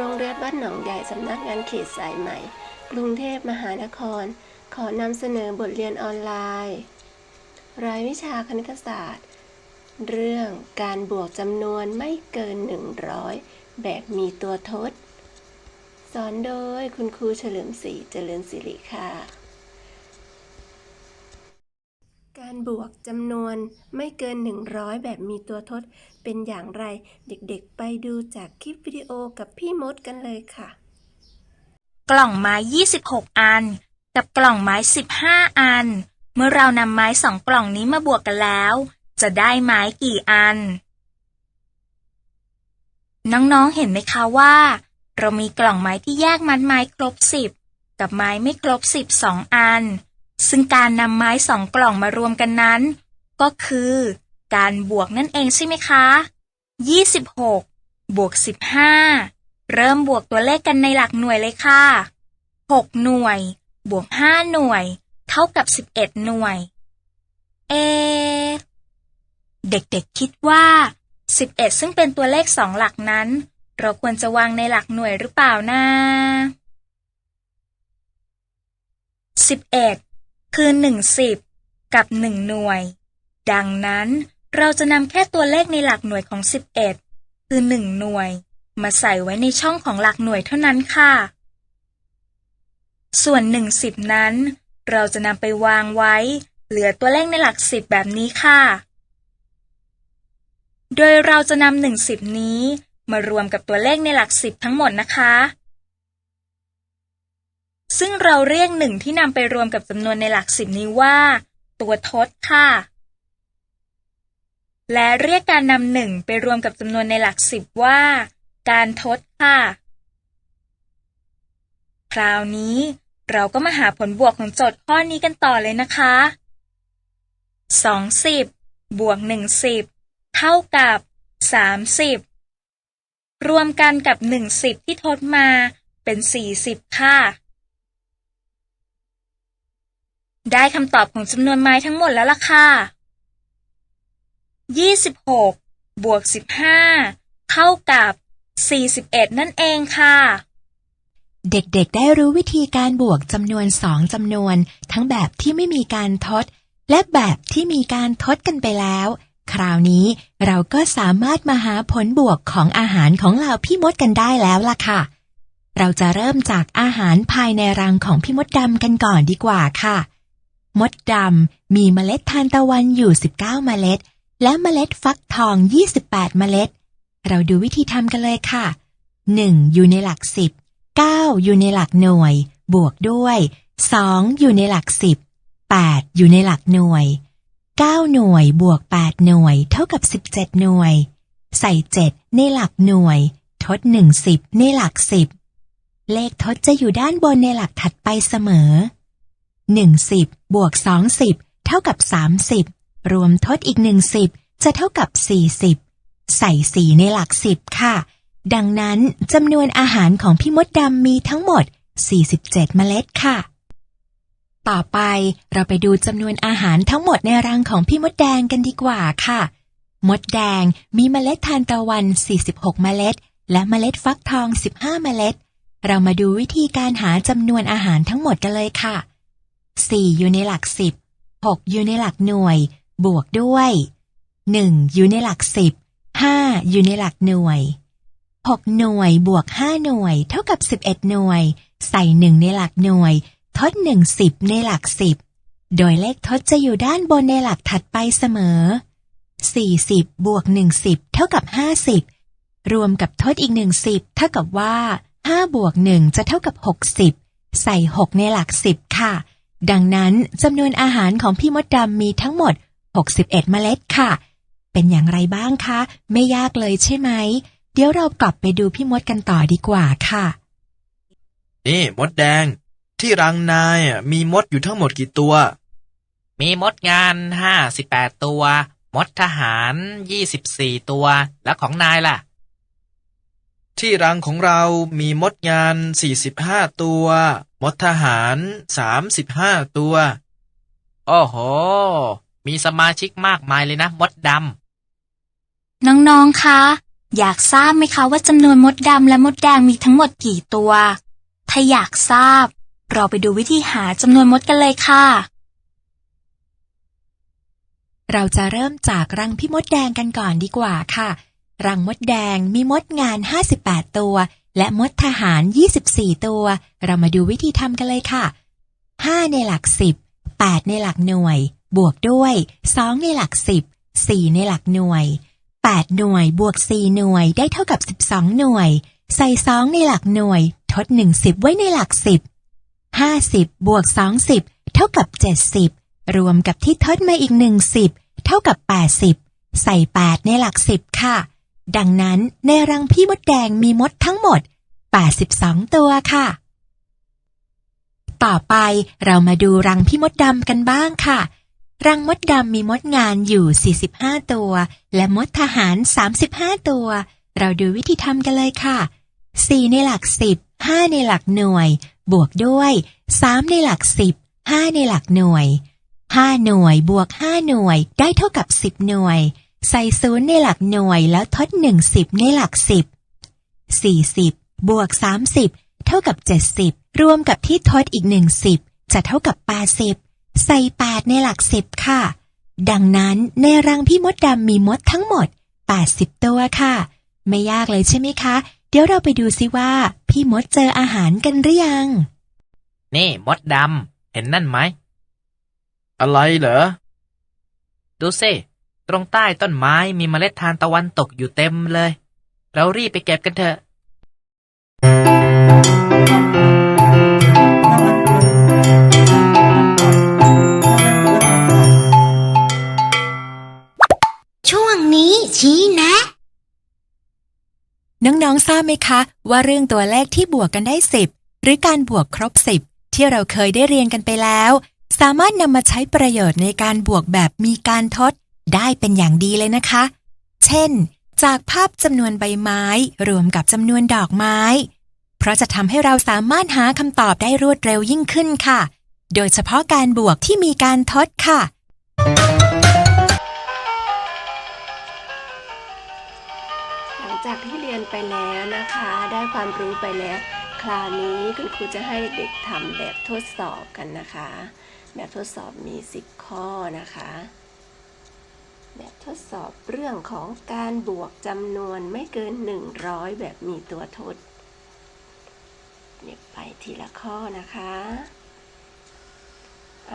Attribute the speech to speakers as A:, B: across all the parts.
A: โรงเรียนบ้านหนองใหญ่สำนักงานเขตสายใหม่ กรุงเทพมหานคร ขอนำเสนอบทเรียนออนไลน์ รายวิชาคณิตศาสตร์ เรื่องการบวกจำนวนไม่เกิน 100 แบบมีตัวทด สอนโดยคุณครูเฉลิมศรีเจริญสิริค่ะ การบวกจำนวนไม่เกิน 100 แบบมีตัวทดเป็นอย่างไร เด็กๆ ไปดูจากคลิปวิดีโอกับพี่มดกันเลยค่ะ
B: กล่องไม้ 26 อัน กับกล่องไม้ 15 อัน เมื่อเรานำไม้สองกล่องนี้มาบวกกันแล้ว จะได้ไม้กี่อัน น้องๆ เห็นไหมคะว่า เรามีกล่องไม้ที่แยกมัดไม้ครบ 10 กับไม้ไม่ครบ 10 2 อัน ซึ่งการนำไม้สองกล่องมารวมกันนั้น ก็คือ การบวกนั่นเองใช่ไหมคะ 26 บวก 15 เริ่มบวกตัวเลขกันในหลักหน่วยเลยค่ะ 6 หน่วย บวก 5 หน่วย เท่ากับ 11 หน่วย เอ เด็กๆคิดว่า 11 ซึ่งเป็นตัวเลขสองหลักนั้น เราควรจะวางในหลักหน่วยหรือเปล่านะ 11 คือ1 10กับ1หน่วย ดังนั้นเราจะนำแค่ตัวเลขในหลักหน่วยของ 11 คือ1หน่วย มาใส่ไว้ในช่องของหลักหน่วยเท่านั้นค่ะ ส่วน1 10นั้น เราจะนำไปวางไว้ เหลือตัวเลขในหลัก10แบบนี้ค่ะ โดยเราจะนำ1 10นี้มารวมกับตัวเลขในหลัก10ทั้งหมดนะคะ ซึ่งเราเรียกหนึ่งที่นำไปรวมกับจำนวนในหลัก10นี้ว่า ตัวทดค่ะ และเรียกการนำหนึ่งไปรวมกับจำนวนในหลัก10ว่า การทดค่ะ คราวนี้เราก็มาหาผลบวกของโจทย์ข้อนี้กันต่อเลยนะคะ 20 บวก 10 เท่ากับ 30 รวมกันกับ 10 ที่ทดมาเป็น 40 ค่ะ ได้คำตอบของจำนวนไม้ทั้งหมดแล้วล่ะค่ะ 26 บวก 15 เท่ากับ 41 นั่นเองค่ะ
C: เด็กๆ ได้รู้วิธีการบวกจำนวนสองจำนวน ทั้งแบบที่ไม่มีการทด และแบบที่มีการทดกันไปแล้ว คราวนี้เราก็สามารถมาหาผลบวกของอาหารของเราพี่มดกันได้แล้วล่ะค่ะ เราจะเริ่มจากอาหารภายในรังของพี่มดดำกันก่อนดีกว่าค่ะ มดดำมีเมล็ดทานตะวันอยู่ 19 เมล็ด และเมล็ดฟักทอง 28 เมล็ด เราดูวิธีทำกันเลยค่ะ 1 อยู่ในหลัก 10 9 อยู่ในหลักหน่วย บวกด้วย 2 อยู่ในหลัก 10 8 อยู่ในหลักหน่วย 9 หน่วยบวก 8 หน่วย เท่ากับ 17 หน่วย ใส่ 7 ในหลักหน่วย ทด 1 10 ในหลัก 10 เลขทดจะอยู่ด้านบนในหลักถัดไปเสมอ 1 10บวก2 10เท่ากับ30รวมทดอีก1 10จะเท่ากับ40ใส่4ในหลัก10ค่ะ ดังนั้นจำนวนอาหารของพี่มดดำมีทั้งหมด 47 เมล็ดค่ะ ต่อไปเราไปดูจำนวนอาหารทั้งหมดในรังของพี่มดแดงกันดีกว่าค่ะ มดแดงมีเมล็ดทานตะวัน 46 เมล็ด และเมล็ดฟักทอง 15 เมล็ด เรามาดูวิธีการหาจำนวนอาหารทั้งหมดกันเลยค่ะ 4อยู่ในหลัก10 6อยู่ในหลักหน่วย บวกด้วย1อยู่ในหลัก10 5อยู่ในหลักหน่วย6หน่วยบวก5หน่วย เท่ากับ11หน่วย ใส่1ในหลักหน่วย ทด1 10ในหลัก10โดยเลขทดจะอยู่ด้านบนในหลักถัดไปเสมอ 40 บวก 10 เท่ากับ 50 รวมกับทดอีก 10 เท่ากับว่า 5 บวก 1 จะเท่ากับ 60 ใส่ 6 ในหลัก 10 ค่ะ ดังนั้นจำนวนอาหารของพี่มดดำมีทั้งหมด 61 เมล็ดค่ะ เป็นอย่างไรบ้างคะ ไม่ยากเลยใช่ไหม เดี๋ยวเรากลับไปดูพี่มดกันต่อดีกว่าค่ะ
D: นี่มดแดง ที่รังนายอะมีมดอยู่ทั้งหมดกี่ตัว
E: มีมดงานห้าสิบแปดตัว มดทหารยี่สิบสี่ตัว แล้วของนายล่ะ
D: ที่รังของเรามีมดงาน45ตัว มดทหาร35ตัว
E: โอ้โห มีสมาชิกมากมายเลยนะ มดดำ
B: น้อง ๆ คะ อยากทราบไหมคะว่าจำนวนมดดำและมดแดงมีทั้งหมดกี่ตัว ถ้าอยากทราบ เราไปดูวิธีหาจำนวนมดกันเลยค่ะ
C: เราจะเริ่มจากรังพี่มดแดงกันก่อนดีกว่าค่ะ รังมดแดงมีมดงาน 58 ตัว และมดทหาร 24 ตัว เรามาดูวิธีทำกันเลยค่ะ 5 ในหลัก 10 8 ในหลักหน่วย บวกด้วย 2 ในหลัก 10 4 ในหลักหน่วย 8 หน่วยบวก 4 หน่วยได้เท่ากับ 12 หน่วย ใส่ 2 ในหลักหน่วย ทด 1 10 ไว้ในหลัก 10 50 บวก20เท่ากับ 70 รวมกับที่ทดมาอีก 1 10 เท่ากับ 80 ใส่ 8 ในหลัก 10 ค่ะ ดังนั้นในรังพี่มดแดงมีมดทั้งหมด 82 ตัวค่ะ ต่อไปเรามาดูรังพี่มดดำกันบ้างค่ะ รังมดดำมีมดงานอยู่ 45 ตัว และมดทหาร 35 ตัว เราดูวิธีทำกันเลยค่ะ 4 ในหลัก 10 5 ในหลักหน่วย บวกด้วย 3 ในหลัก 10 5 ในหลักหน่วย 5 หน่วยบวก 5 หน่วยได้เท่ากับ 10 หน่วย ใส่ศูนย์ในหลักหน่วยแล้วทด1 10ในหลัก10 40บวก30เท่ากับ70รวมกับที่ทดอีก1 10จะเท่ากับ80ใส่8ในหลัก10ค่ะ ดังนั้นในรังพี่มดดำมีมดทั้งหมด80ตัวค่ะ ไม่ยากเลยใช่ไหมคะ เดี๋ยวเราไปดูซิว่า พี่มดเจออาหารกันหรือยัง
E: นี่มดดำเห็นนั่นไหม
D: อะไรเหรอ
E: ดูสิ ตรงใต้ต้นไม้มีเมล็ดทานตะวันตกอยู่เต็มเลย เรารีบไปเก็บกันเถอะ
F: ช่วงนี้ชี้แนะ
C: น้องๆ ทราบไหมคะ ว่าเรื่องตัวเลขที่บวกกันได้10หรือการบวกครบ10ที่เราเคยได้เรียนกันไปแล้ว สามารถนำมาใช้ประโยชน์ในการบวกแบบมีการทด ได้เป็นอย่างดีเลยนะคะ เช่น จากภาพจำนวนใบไม้รวมกับจำนวนดอกไม้ เพราะจะทำให้เราสามารถหาคำตอบได้รวดเร็วยิ่งขึ้นค่ะ โดยเฉพาะการบวกที่มีการทดค่ะ
A: หลังจากที่เรียนไปแล้วนะคะ ได้ความรู้ไปแล้ว คราวนี้คุณครูจะให้เด็กๆทำแบบทดสอบกันนะคะ แบบทดสอบมี 10 ข้อนะคะ แบบทดสอบเรื่องของการบวกจำนวนไม่เกิน 100 แบบมีตัวทด เด็กไปทีละข้อนะคะ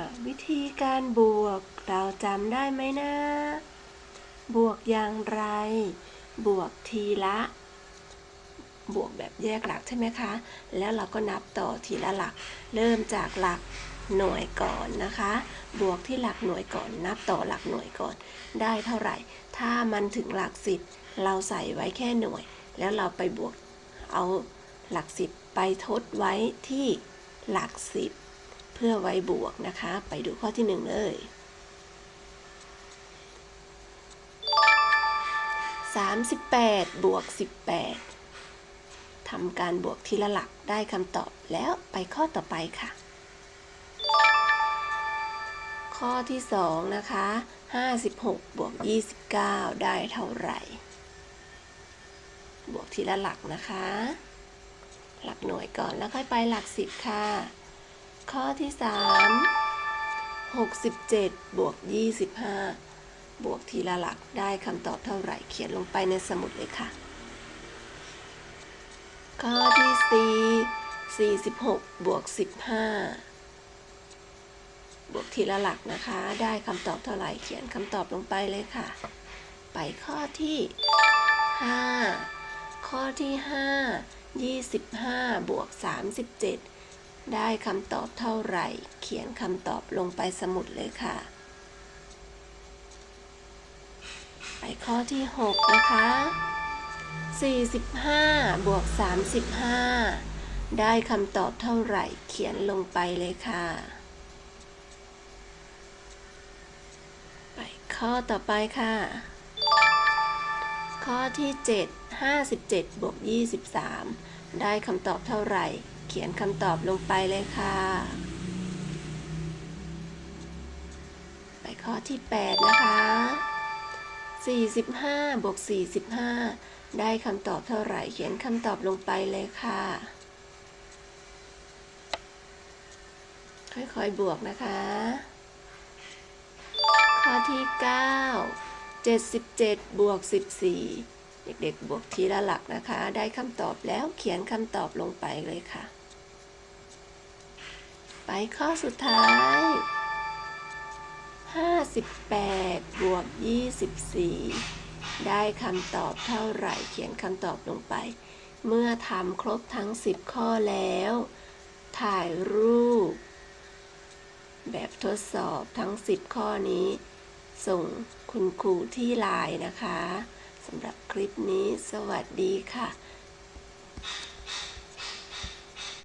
A: ะวิธีการบวกเราจำได้ไหมนะ บวกอย่างไร บวกทีละ บวกแบบแยกหลักใช่ไหมคะ แล้วเราก็นับต่อทีละหลัก เริ่มจากหลัก หน่วยก่อนนะคะ บวกที่หลักหน่วยก่อน นับต่อหลักหน่วยก่อน ได้เท่าไหร่ ถ้ามันถึงหลักสิบเราใส่ไว้แค่หน่วย แล้วเราไปบวกเอาหลักสิบไปทดไว้ที่หลักสิบเพื่อไว้บวกนะคะ ไปดูข้อที่หนึ่งเลย38บวก18ทำการบวกทีละหลักได้คำตอบแล้วไปข้อต่อไปค่ะ ข้อที่ 2 นะคะ 56 บวก 29 ได้เท่าไหร่ บวกทีละหลักนะคะ หลักหน่วยก่อนแล้วค่อยไปหลัก 10 ค่ะ ข้อที่ 3 67 บวก 25 บวกทีละหลักได้คำตอบเท่าไหร่เขียนลงไปในสมุดเลยค่ะ ข้อที่ 4 46 บวก 15บวก ทีละหลักนะคะ ได้คำตอบเท่าไหร่เขียนคำตอบลงไปเลยค่ะ ไปข้อที่ 5 ข้อที่ 5 25 บวก 37 ได้คำตอบเท่าไหร่ เขียนคำตอบลงไปสมุดเลยค่ะ ไปข้อที่ 6 นะคะ 45 บวก 35 ได้คำตอบเท่าไหร่ เขียนลงไปเลยค่ะ ไป ข้อต่อไปค่ะ ข้อที่ 7 57บวก23 ได้คำตอบเท่าไหร่ เขียนคำตอบลงไปเลยค่ะ ไปข้อที่ 8 นะคะ 45บวก45 ได้คำตอบเท่าไหร่ เขียนคำตอบลงไปเลยค่ะ ค่อยๆ บวกนะคะ ที่ 9 77 บวก 14 เด็กๆ บวกทีละหลักนะคะ ได้คำตอบแล้วเขียนคำตอบลงไปเลยค่ะ ไปข้อสุดท้าย 58 บวก 24 ได้คำตอบเท่าไหร่ เขียนคำตอบลงไป เมื่อทำครบทั้ง 10 ข้อแล้ว ถ่ายรูป แบบทดสอบทั้ง 10 ข้อนี้ ส่งคุณครูที่ไลน์นะคะสำหรับคลิปนี้สวัสดีค่ะ